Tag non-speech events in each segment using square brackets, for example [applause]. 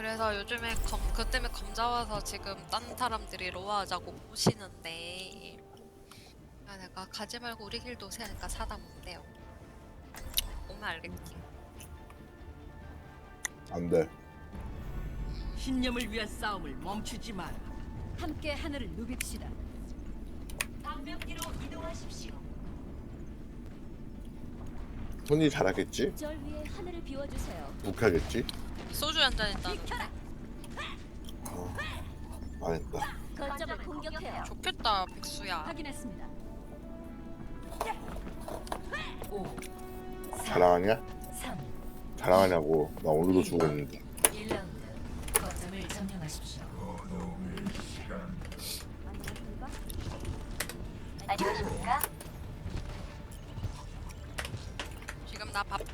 그래서 요즘에 검, 그 때문에 검자 와서 지금 딴 사람들이 로아하자고 보시는데 아, 내가 가지 말고 우리 길도 오세니까 사다 못돼요 오면 알겠지 안 돼. 신념을 위한 싸움을 멈추지 마라. 함께 하늘을 누빕시다. 손이 잘하겠지? 절 위에 하늘을 비워주세요. 욱하겠지? 소주 한 잔 했다는데 어, 망했다. 거점을 공격해요. 좋겠다 백수야 확인했습니다. 자랑하냐? 3, 자랑하냐고. 나 오늘도 주고 있는데. 1라운드. 거점을 점령하십시오. 안녕하십니까? 지금 나 바빠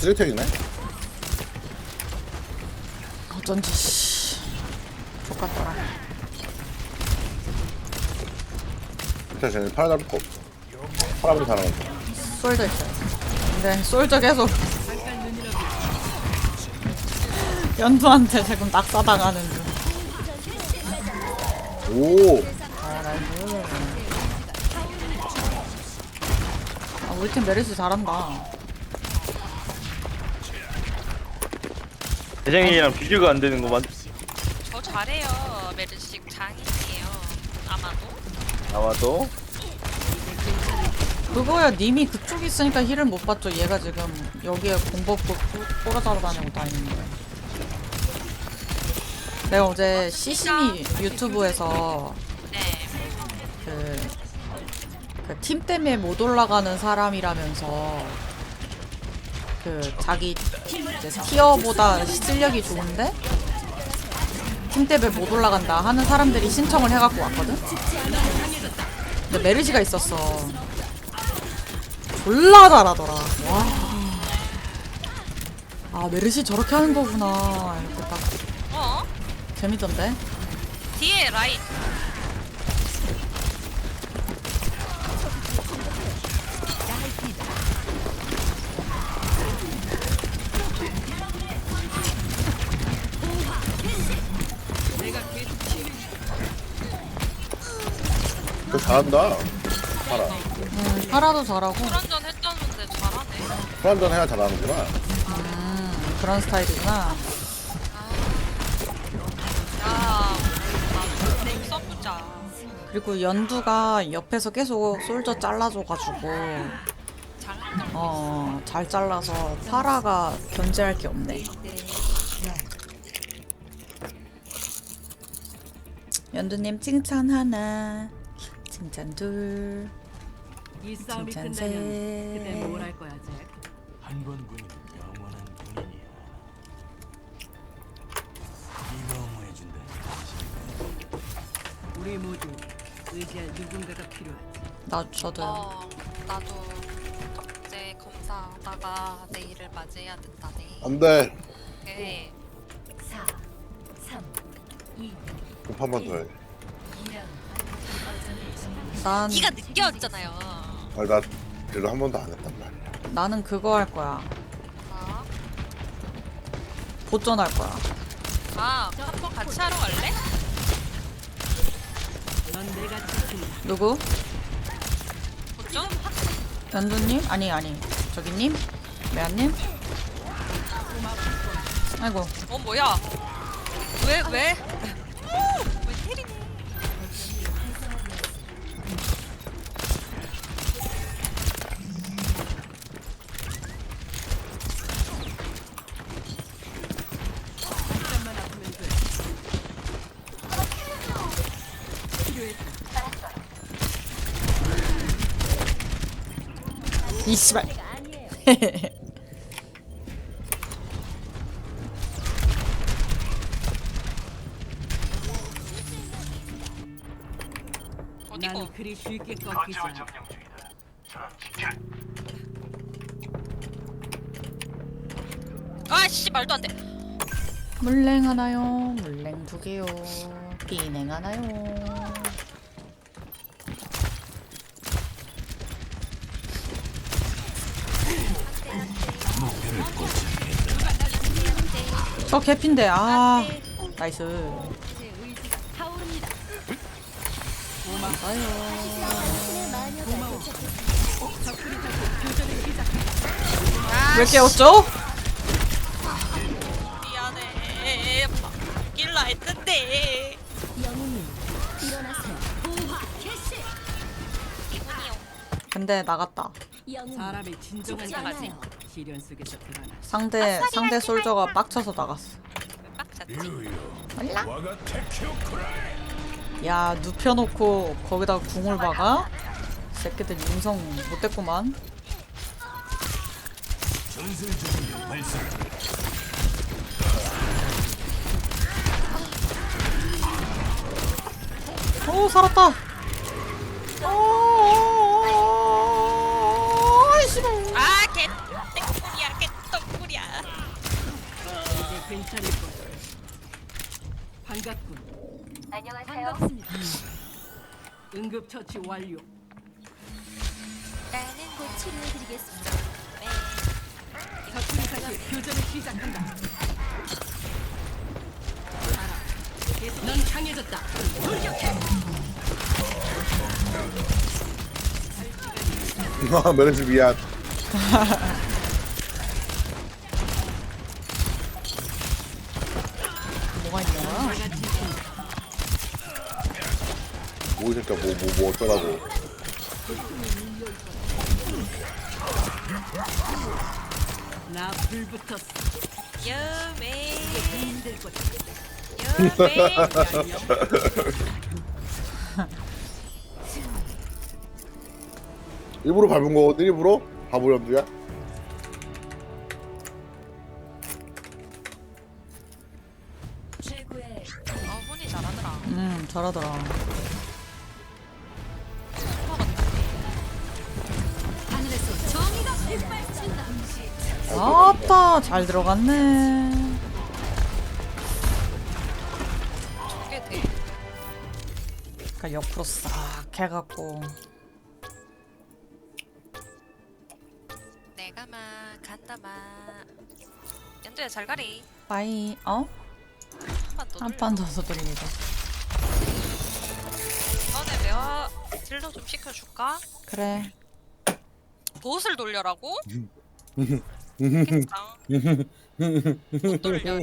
쓰레텍이네? 어쩐지 씨 족같더라 진짜 쟤네 팔아 잡을 거 없어. 팔아보는 사람은. 솔져 있어요 근데 솔져 계속 연두한테 지금 낙사당하는 중 오! 아, 나이스 아, 우리 팀 메리스 잘한다 대장이랑 비교가 안 되는구만. 저 잘해요 메르식. 장인이에요. 아마도. 아마도? 그거야 님이 그쪽에 있으니까 힐을 못 받죠. 얘가 지금 여기에 공법고 꼬라자로 다니고 다니는데 내가 어제 시시미 유튜브에서 네. 그, 그 팀 때문에 못 올라가는 사람이라면서 그 자기 티어보다 실력이 좋은데 팀 때문에 못 올라간다 하는 사람들이 신청을 해갖고 왔거든. 근데 메르시가 있었어. 졸라 잘하더라. 와. 아 메르시 저렇게 하는 거구나. 이렇게 딱 어? 재밌던데. 뒤에 라인 잘한다. 팔아. 음, 파라도 잘하고 술한잔 했다는데 잘하네 술 한잔 해야 잘하는구나. 음, 그런 스타일이구나. 야 아, 써보자 그리고 연두가 옆에서 계속 솔저 잘라줘가지고 어, 잘 잘라서 파라가 견제할 게 없네. 연두님 칭찬 하나, 칭찬 둘, 이 싸움이 칭찬 끝나면 그때 셋. 뭘할 거야, 잭? 한번 군인 영원한 군인이야. 네가 옹호해준다. 우리 모두 의지할 누군가가 필요하지. 나 저도 어 나도 이제 검사하다가 내일을 맞이해야 된다네 안 돼. 네. 4, 3, 2, 급한번 더 해. 2라운드. 난 네가 늦게 왔잖아요 아니, 나 그래도 한 번도 안 했단 말이야. 나는 그거 할 거야. 아, 보존 할 거야. 아 한번 같이 하러 갈래? 넌 내가 지킨다. 누구? 보죠? 연두님? 아니 아니 저기님? 메아님? 아이고 어 뭐야 왜 왜? 왜 이 씨발. 어디고? 난 그리 쉽게 꺾이지 않아. 아씨 말도 안 돼. 물냉 하나요? 물냉 두 개요. 비냉 하나요? 저 개핀데 아 나이스. 왜 깨웠죠? 미안해. 길라 했는데. 근데 나갔다. 사람의 진정한 생각하지? 시련 속에서 드러나. 상대 상대 솔저가 빡쳐서 나갔어. 빡쳤지. 테키오쿠라. 야 눕혀놓고 거기다가 궁을 박아? 새끼들 인성 못됐구만. 오 살았다. 오, 반갑군. 안녕하세요. 응급 처치 완료. 나는 곧 치료해드리겠습니다. 덕분에 다시 교전을 시작한다. 알아. 계속 넌 강해졌다. 돌격해. 아, 메르시 [laughs] 뭐, 이 새끼야, 뭐, 뭐, 뭐 어쩌라고. 나 불붙었어. 여매, 힘들 거다. 여매. 일부러 밟은 거거든, 일부러? 바보 염두야? 최고의 아, 혼이 잘하더라. 음 잘하더라. 잘 들어갔네. 저게 돼. 그러니까 옆으로 싹 해갖고 내가 막 간다 막. 연두야 잘 가리. 빠이 어? 한 판더 한판더 서돌리자. 이번에 내가 딜러 좀 시켜줄까? 그래. 보스를 돌려라고? [laughs] 괜찮아. 못 돌려래.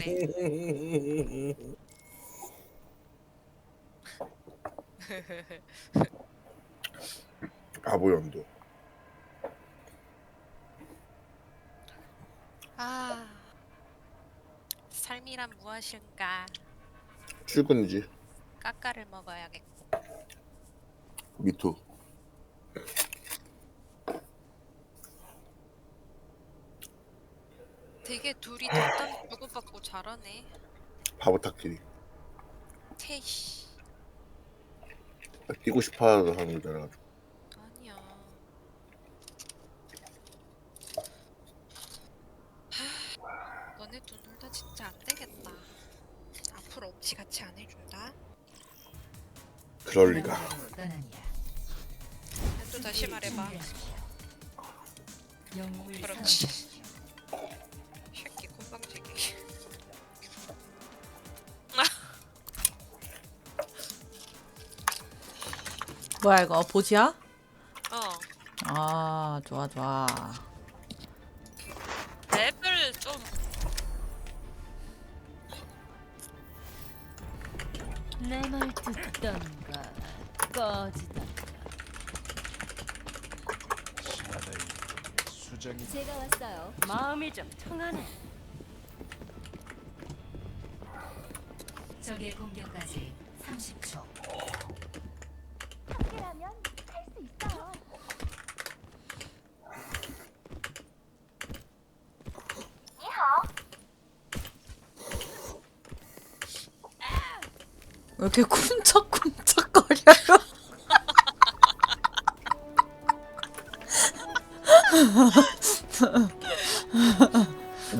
바보 염두. 아, 삶이란 무엇일까? 출근이지. 까까를 먹어야겠고. 미투. 되게 둘이 덕담 주고받고 잘하네. 바보 탁끼리. 테이씨. 뛰고 싶어 하는 거잖아. 아니야. 하, 너네 둘다 진짜 안 되겠다. 앞으로 엄치 같이 안 해준다. 그럴 리가. 또 다시 말해봐. 그렇지. 뭐야 이거 보지야? 어. 아 좋아 좋아. 랩을 좀 내 말 듣던가 꺼지던가. 수정이 제가 왔어요. 마음이 좀 통하네. 적의 공격까지 30초. 함께라면 할 수 있어요. 왜 이렇게 쿵짝쿵짝거려요?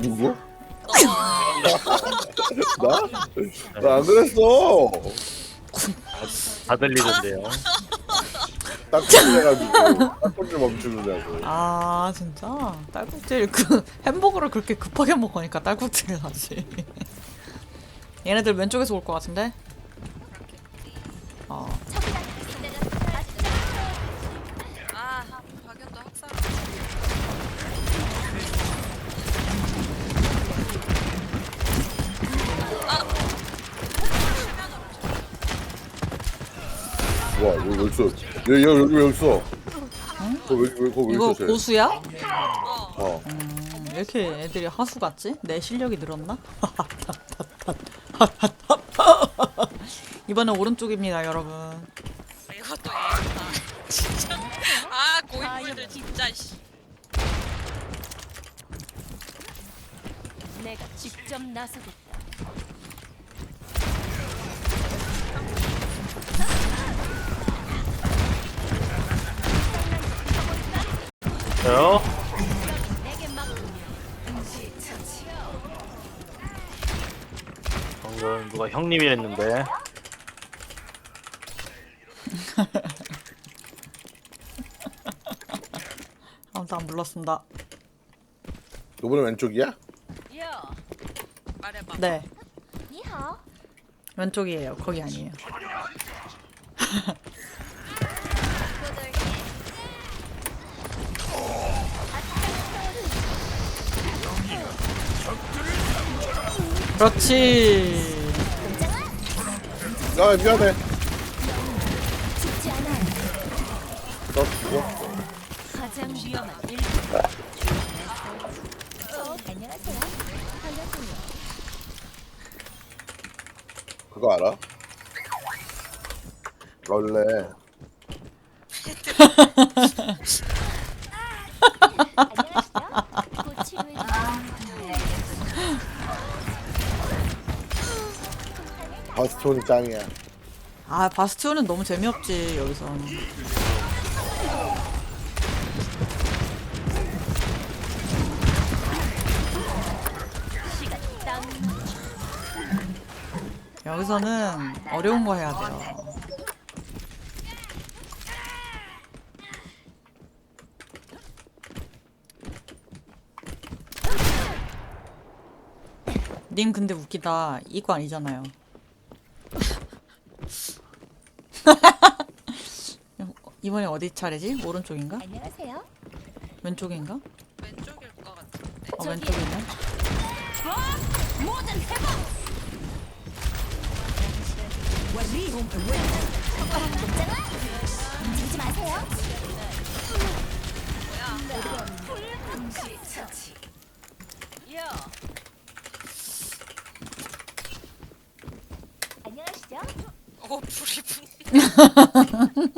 누구? 나? 나 안 그랬어. 다 들리던데요. 딱지 해가지고 딱지 멈추느냐고. 아 진짜 딸꾹질 그 햄버거를 그렇게 급하게 먹으니까 딸꾹질을 하지. 얘네들 왼쪽에서 올 것 같은데? 어 아 박연도 학살. 와 여기 왜 있어? 얘, 얘 여기 왜 있어? 거왜 왜, 거왜 이거 있어 쟤? 고수야? 어. 음, 왜 이렇게 애들이 하수 같지? 내 실력이 늘었나? 이번엔 오른쪽입니다 여러분. 이것도 예쁘다. 진짜. 아 고인물들 진짜 씨. 내가 직접 나서겠다. 저요? 방금 누가 형님이랬는데. 아무튼 안 불렀습니다. 이번에 왼쪽이야? 말해봐. 네. 왼쪽이에요. 거기 아니에요. [laughs] 그렇지. 야 미안해. 나 죽었어. 가장 위험한 일. 안녕하세요. 반갑군요. 그거 알아? 치료해 [laughs] 바스톤이 짱이야. 아 바스티온은 너무 재미없지 여기선. 여기서는 어려운 거 해야 돼요. 님 근데 웃기다. 이거 아니잖아요. [laughs] 이번에 어디 차례지? 오른쪽인가? 안녕하세요. 왼쪽인가? 왼쪽일 것 같은데. 어, 왼쪽이네. 안녕하시죠? 오 불이 분. 아, [laughs]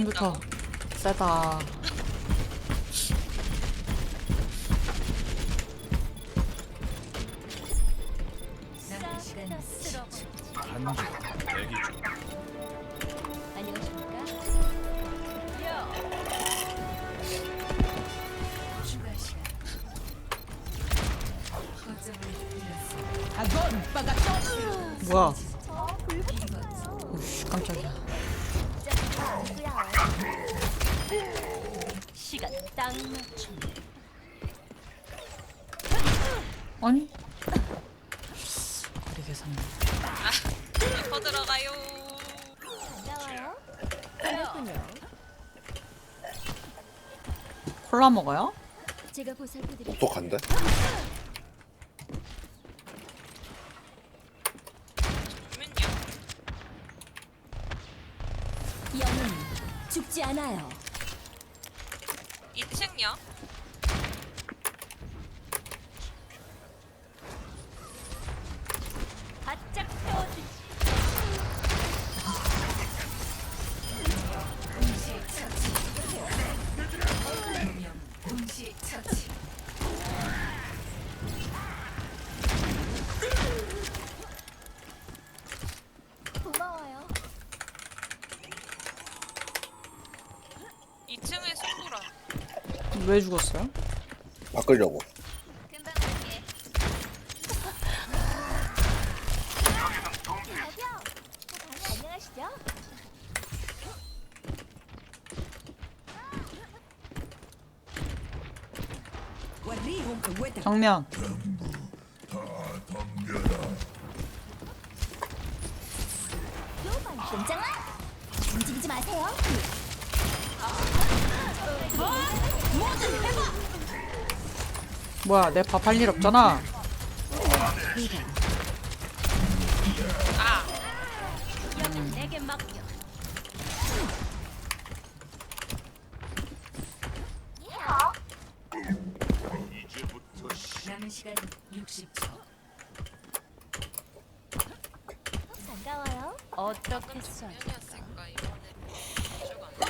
와 컴퓨터 세다. 대기 중. 안녕하십니까? 뭐야? 우씨 깜짝이야. 아니? 거리 계산. 리퍼 들어가요. 콜라 먹어요? 제가 보살펴드릴게요. 똑똑한데? 그러면요. 영은 죽지 않아요. 2층요? 왜 죽었어요? 바꾸려고. 정면. 굉장아. 움직이지 마세요. 뭐야 내 밥 할 일 없잖아. 남은 시간 60초. 반가워요. 어떻게 써? 년이었을까 이번에 기억 안 나.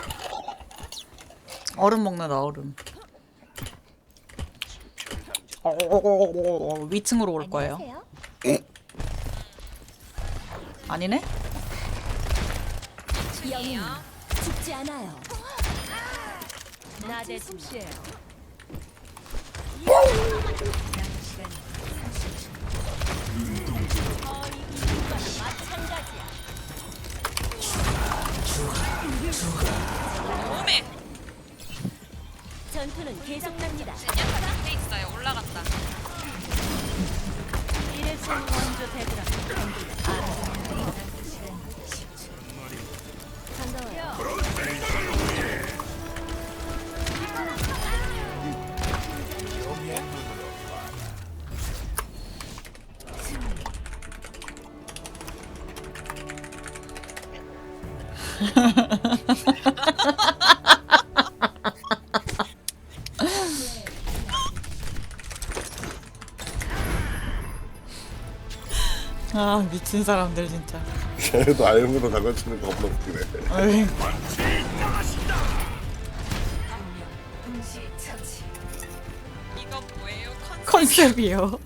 얼음 먹는다 얼음. 어, 위층으로 올 거예요. 안녕하세요. 아니네? 영웅 죽지 않아요. 나대 숨쉬어요. 아 미친 사람들 진짜. 쟤도 알고도 장난치는 거 겁나 웃기네. 어이, 이건 뭐예요? 컨셉 컨셉이요.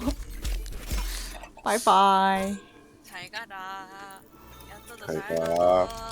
바이바이. 잘 가라. 잘잘 가. 가라.